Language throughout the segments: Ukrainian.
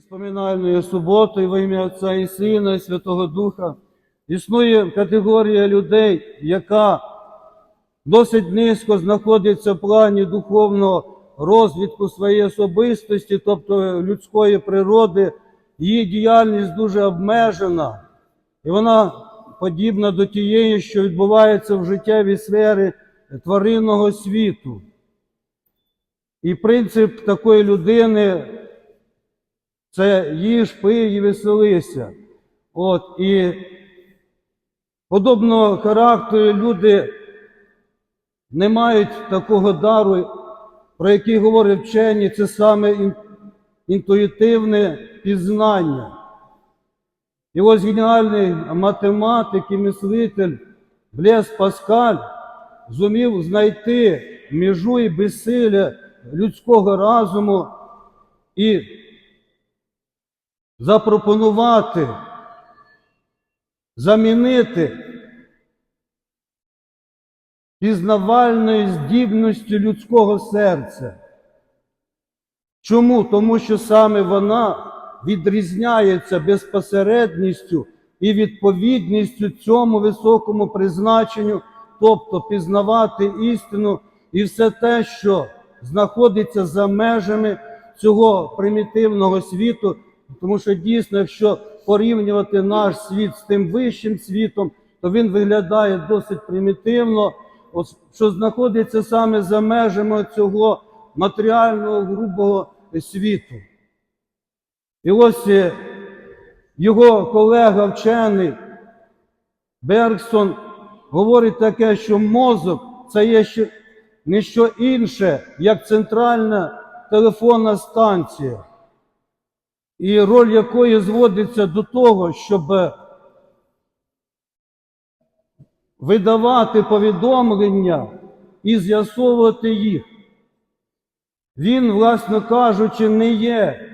Споминальної суботи во ім'я Отця і Сина, і Святого Духа. Існує категорія людей, яка досить низько знаходиться в плані духовного розвитку своєї особистості, тобто людської природи, її діяльність дуже обмежена, і вона подібна до тієї, що відбувається в життєвій сфері тваринного світу. І принцип такої людини це їж, пий і веселися. От, і подобного характеру люди не мають такого дару, про який говорять вчені, це саме інтуїтивне пізнання. І ось геніальний математик і мислитель Блес Паскаль зумів знайти межу і безсилля людського разуму і запропонувати замінити пізнавальною здібністю людського серця. Чому? Тому що саме вона відрізняється безпосередністю і відповідністю цьому високому призначенню, тобто пізнавати істину і все те, що знаходиться за межами цього примітивного світу, тому що дійсно, якщо порівнювати наш світ з тим вищим світом, то він виглядає досить примітивно, що знаходиться саме за межами цього матеріального грубого світу. І ось е, його колега вчений Бергсон говорить таке, що мозок це є ще не що інше, як центральна телефонна станція, і роль якої зводиться до того, щоб видавати повідомлення і з'ясовувати їх. Він, власно кажучи, не є,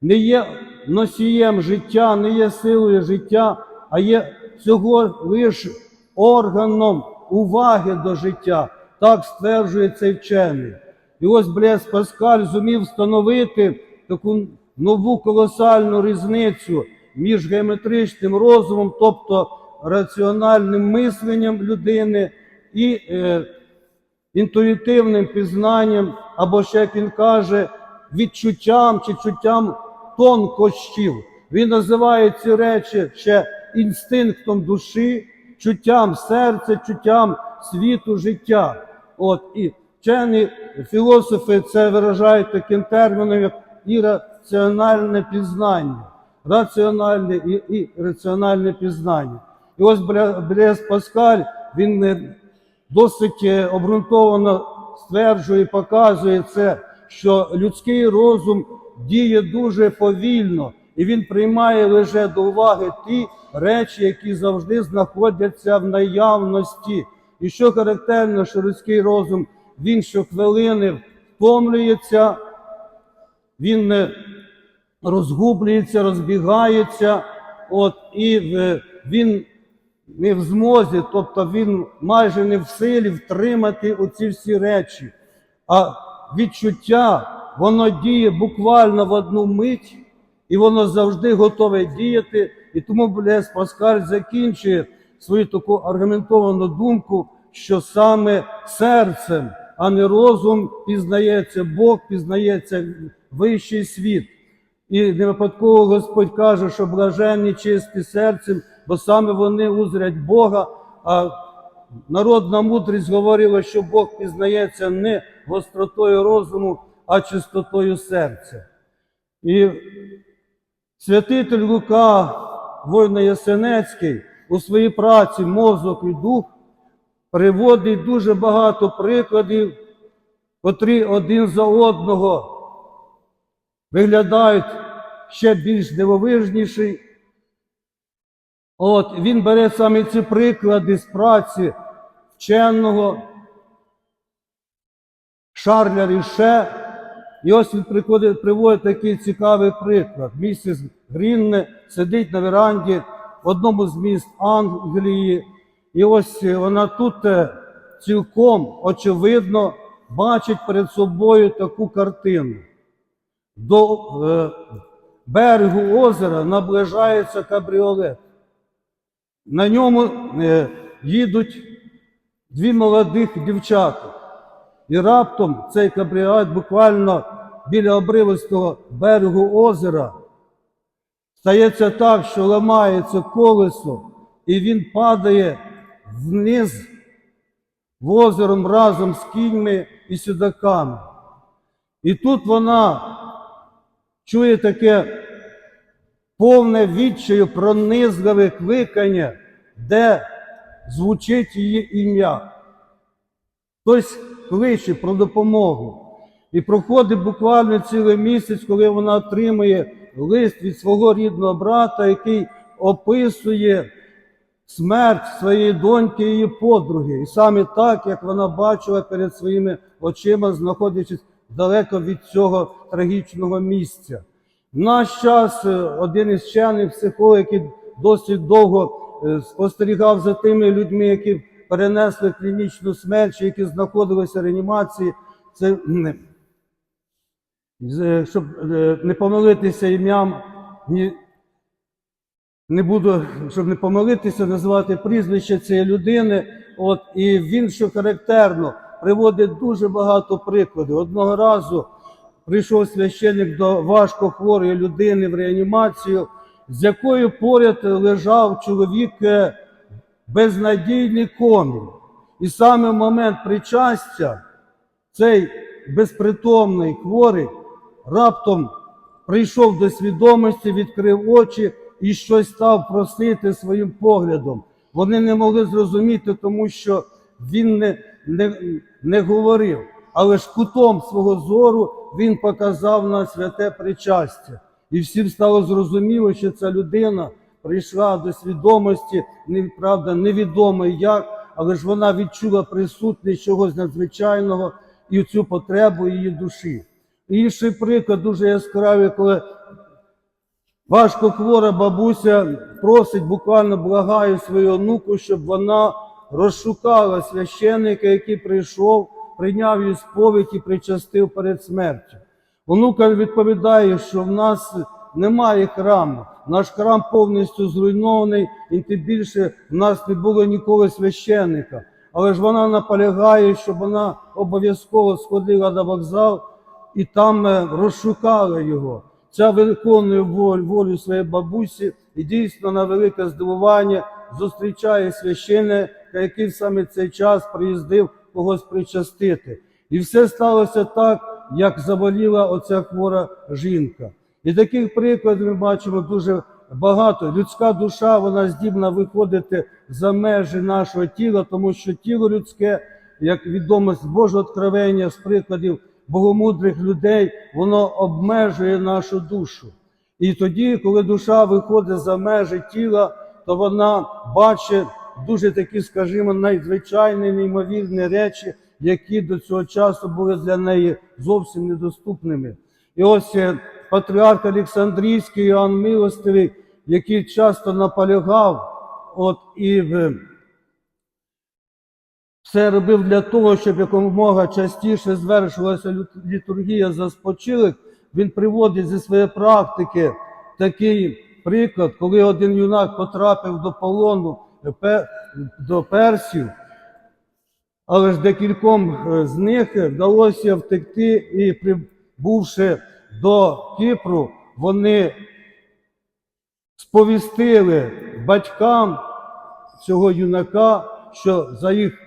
не є носієм життя, не є силою життя, а є всього лише органом уваги до життя. Так стверджує цей вчений. І ось Блес Паскаль зумів встановити таку нову колосальну різницю між геометричним розумом, тобто раціональним мисленням людини, і е, інтуїтивним пізнанням, або ще як він каже, відчуттям чи чуттям тонкощів. Він називає ці речі ще інстинктом душі, чуттям серця, чуттям світу, життя. От і вчені філософи це виражають таким терміном, як ірраціональне пізнання, раціональне і, і раціональне пізнання. І ось Блес Паскаль, він досить е, обґрунтовано стверджує, показує це, що людський розум діє дуже повільно, і він приймає лише до уваги ті речі, які завжди знаходяться в наявності. І що характерно, що людський розум він щохвилини втомлюється, він розгублюється, розбігається, от, і він не в змозі, тобто він майже не в силі втримати оці всі речі. А відчуття, воно діє буквально в одну мить, і воно завжди готове діяти. І тому Блес Паскаль закінчує свою таку аргументовану думку, що саме серцем, а не розум пізнається Бог, пізнається вищий світ. І не випадково Господь каже, що блаженні чисті серцем, бо саме вони узрять Бога. А народна мудрість говорила, що Бог пізнається не гостротою розуму, а чистотою серця. І святитель Лука, воїна Ясенецький, у своїй праці мозок і дух приводить дуже багато прикладів, котрі один за одного виглядають ще більш дивовижніші. От він бере саме ці приклади з праці вченого Шарля Ріше. І ось він приходить, приводить такий цікавий приклад. Місіс Грінне сидить на веранді в одному з міст Англії. І ось вона тут е, цілком очевидно бачить перед собою таку картину. До, е, берегу озера наближається кабріолет. На ньому е, їдуть дві молодих дівчата. І раптом цей кабріолет буквально біля обривистого берегу озера стається так, що ламається колесо, і він падає вниз в озером разом з кіньми і сідаками. І тут вона чує таке повне відчаю пронизливе кликання, де звучить її ім'я. Хтось кличе про допомогу. І проходить буквально цілий місяць, коли вона отримує лист від свого рідного брата, який описує смерть своєї доньки і її подруги. І саме так, як вона бачила перед своїми очима, знаходячись далеко від цього трагічного місця. В наш час е, один із вчених психологів, який досить довго е, спостерігав за тими людьми, які перенесли клінічну смерть, чи які знаходилися в реанімації, це щоб е, не помилитися ім'ям, не буду, щоб не помилитися, називати прізвище цієї людини. От, і він, що характерно, приводить дуже багато прикладів. Одного разу прийшов священник до важко хворої людини в реанімацію, з якою поряд лежав чоловік е, безнадійний комі. І саме в момент причастя цей безпритомний хворий раптом прийшов до свідомості, відкрив очі і щось став просити своїм поглядом. Вони не могли зрозуміти, тому що він не, не, не говорив. Але ж кутом свого зору він показав на святе причастя. І всім стало зрозуміло, що ця людина прийшла до свідомості, правда, невідомо як, але ж вона відчула присутність чогось надзвичайного і цю потребу її душі. Інший приклад дуже яскравий, коли важко хвора бабуся просить, буквально благає свою онуку, щоб вона розшукала священника, який прийшов, прийняв її сповідь і причастив перед смертю. Онука відповідає, що в нас немає храму, наш храм повністю зруйнований, і тим більше в нас не було ніколи священника. Але ж вона наполягає, щоб вона обов'язково сходила на вокзал і там е, розшукала його. Ця виконує волю, волю своєї бабусі і дійсно на велике здивування зустрічає священника, який саме цей час приїздив когось причастити. І все сталося так, як заболіла оця хвора жінка. І таких прикладів ми бачимо дуже багато. Людська душа вона здібна виходити за межі нашого тіла, тому що тіло людське, як відомо з Божого откровення, з прикладів богомудрих людей, воно обмежує нашу душу. І тоді, коли душа виходить за межі тіла, то вона бачить дуже такі, скажімо, надзвичайні, неймовірні речі, які до цього часу були для неї зовсім недоступними. І ось е, патріарх Олександрійський Іоанн Милостивий, який часто наполягав, от і все робив для того, щоб якомога частіше звершувалася лю- літургія за спочилих. Він приводить зі своєї практики такий приклад, коли один юнак потрапив до полону до персів, але ж декільком е, з них вдалося втекти, і прибувши до Кіпру, вони сповістили батькам цього юнака, що за їх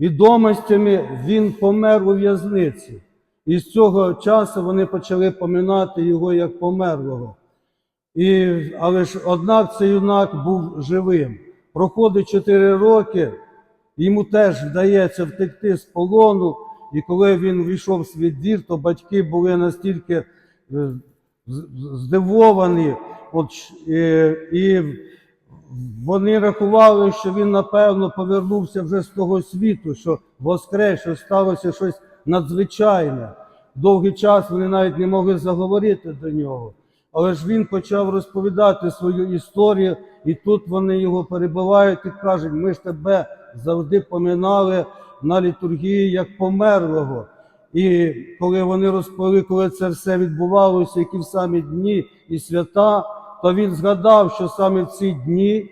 відомостями він помер у в'язниці. І з цього часу вони почали поминати його як померлого. І, але ж однак цей юнак був живим. Проходить 4 роки, йому теж вдається втекти з полону, і коли він війшов в свій двір, то батьки були настільки е, здивовані, от, щ- е, і вони рахували, що він, напевно, повернувся вже з того світу, що воскрес, що сталося щось надзвичайне. Довгий час вони навіть не могли заговорити до нього. Але ж він почав розповідати свою історію, і тут вони його перебивають і кажуть, ми ж тебе завжди поминали на літургії як померлого. І коли вони розповіли, коли це все відбувалося, які в самі дні і свята, то він згадав, що саме в ці дні,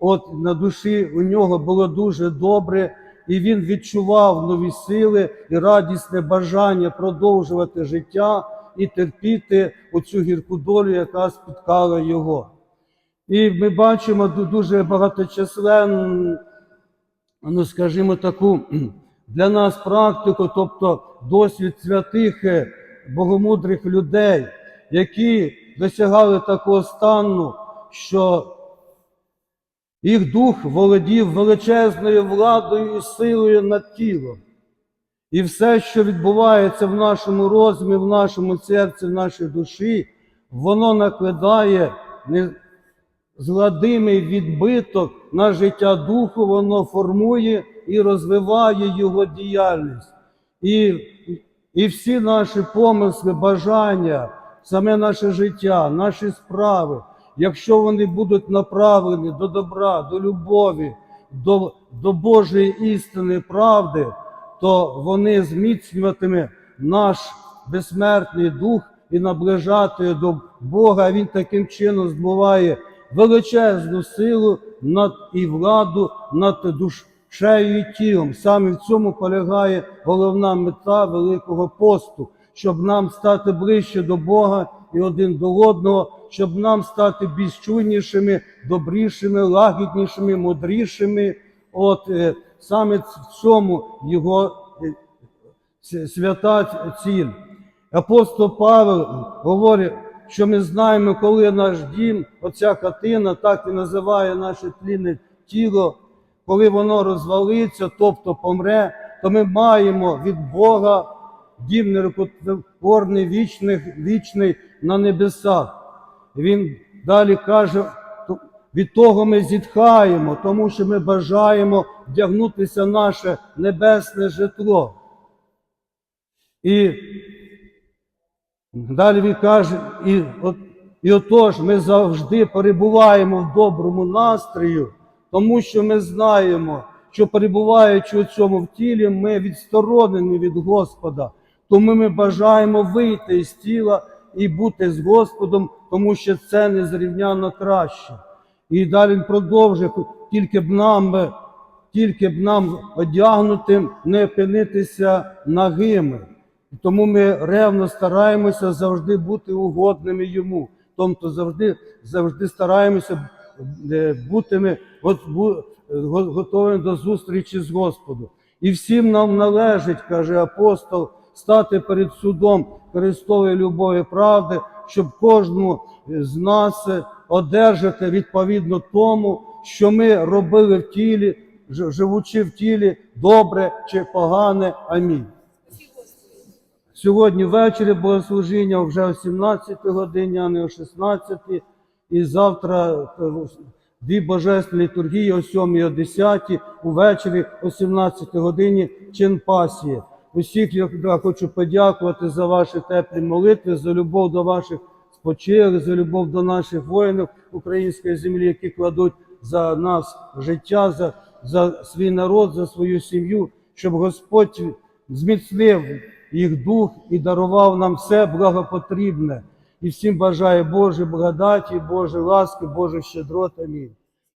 от на душі у нього було дуже добре, і він відчував нові сили і радісне бажання продовжувати життя і терпіти оцю гірку долю, яка спіткала його. І ми бачимо дуже багаточисленну, ну скажімо, таку для нас практику, тобто досвід святих е, богомудрих людей, які досягали такого стану, що їх дух володів величезною владою і силою над тілом. І все, що відбувається в нашому розумі, в нашому серці, в нашій душі, воно накладає згладимий відбиток на життя духу, воно формує і розвиває його діяльність. І, і всі наші помисли, бажання, саме наше життя, наші справи, якщо вони будуть направлені до добра, до любові, до, до Божої істини, правди, то вони зміцнюватиме наш безсмертний дух і наближати до Бога. Він таким чином здобуває величезну силу над і владу над душею і тілом. Саме в цьому полягає головна мета Великого посту, щоб нам стати ближче до Бога і один до одного, щоб нам стати більш чуйнішими, добрішими, лагіднішими, мудрішими. От е, саме в цьому його е, свята ціль. Апостол Павел говорить, що ми знаємо, коли наш дім, оця хатина, так і називає наше тлінне тіло, коли воно розвалиться, тобто помре, то ми маємо від Бога дім нерукотворний, вічний, вічний на небесах. Він далі каже, «То- від того ми зітхаємо, тому що ми бажаємо вдягнутися наше небесне житло. І далі він каже, і, от, і отож ми завжди перебуваємо в доброму настрою, тому що ми знаємо, що перебуваючи у цьому в тілі, ми відсторонені від Господа. Тому ми бажаємо вийти із тіла і бути з Господом, тому що це незрівняно краще. І далі він продовжує, тільки б нам, тільки б нам одягнутим не опинитися нагими. Тому ми ревно стараємося завжди бути угодними йому. Тобто завжди, завжди стараємося е, бути ми готовими до зустрічі з Господом. І всім нам належить, каже апостол, стати перед судом Христової любові правди, щоб кожному з нас одержати відповідно тому, що ми робили в тілі, живучи в тілі, добре чи погане. Амінь. Сьогодні ввечері богослужіння вже о 17 годині, а не о 16. І завтра е, дві божественні літургії о 7 і о 10, увечері о 17 годині чин пасії. Усіх я хочу подякувати за ваші теплі молитви, за любов до ваших спочилих, за любов до наших воїнів української землі, які кладуть за нас життя, за, за свій народ, за свою сім'ю, щоб Господь зміцнив їх дух і дарував нам все благопотрібне. І всім бажаю Божої благодаті, Божої ласки, Божої щедрот. Амінь.